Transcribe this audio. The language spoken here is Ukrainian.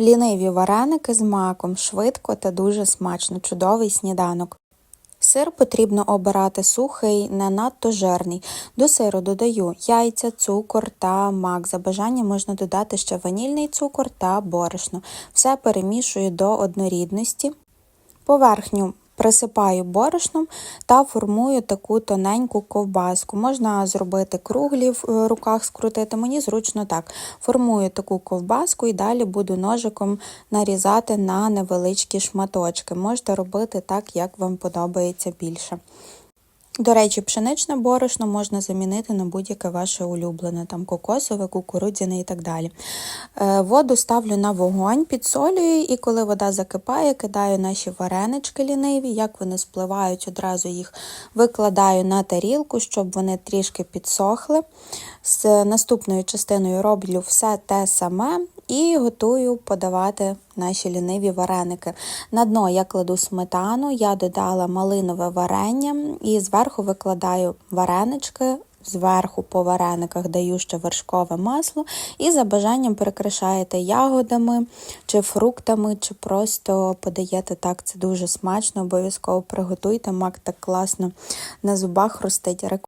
Ліниві вареники з маком швидко та дуже смачно, чудовий сніданок. Сир потрібно обирати сухий, не надто жирний. До сиру додаю яйця, цукор та мак. За бажанням можна додати ще ванільний цукор та борошно. Все перемішую до однорідності. Поверхню присипаю борошном та формую таку тоненьку ковбаску. Можна зробити круглі в е, руках, скрутити. Мені зручно так. Формую таку ковбаску і далі буду ножиком нарізати на невеличкі шматочки. Можете робити так, як вам подобається більше. До речі, пшеничне борошно можна замінити на будь-яке ваше улюблене, там кокосове, кукурудзяне і так далі. Е, Воду ставлю на вогонь, підсолюю, і коли вода закипає, кидаю наші варенички ліниві. Як вони спливають, одразу їх викладаю на тарілку, щоб вони трішки підсохли. З наступною частиною роблю все те саме і готую подавати наші ліниві вареники. На дно я кладу сметану, я додала малинове варення і зверху викладаю варенички. Зверху по варениках даю ще вершкове масло, і за бажанням перекрашаєте ягодами чи фруктами, чи просто подаєте так. Це дуже смачно. Обов'язково приготуйте. Мак так класно на зубах хрустить.